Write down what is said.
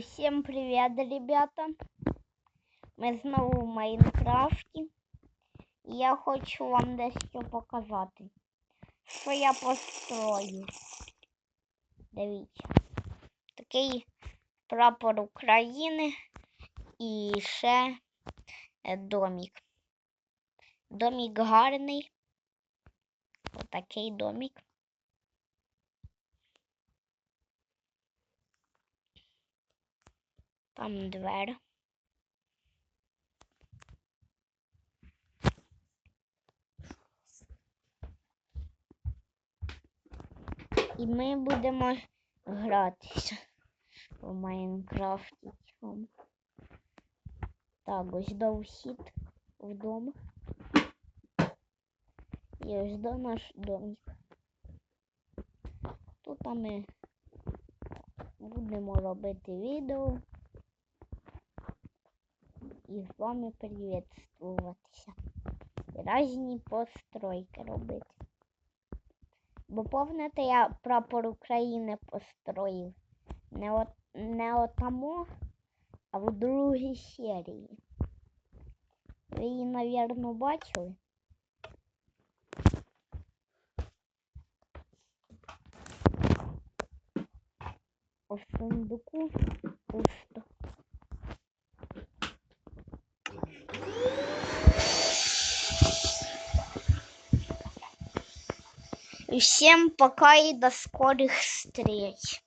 Всем привет, ребята! Ми знову в Майнкрафті. Я хочу вам дещо показати. Що я построю. Дивіться. Такий прапор України і ще е, домик. Домик гарний. Отакий домик. Там двері. І ми будемо гратися в Майнкрафті. Так, ось до вхід вдома. І ось до наш домик. Тут ми будемо робити відео і з вами привітствуватися. І різні постройки робити. Бо пам'ятаєте, я прапор України построїв. Не, от, не отамо, а в другій серії. Ви її, мабуть, бачили? У сундуку пусто. И всем пока и до скорых встреч.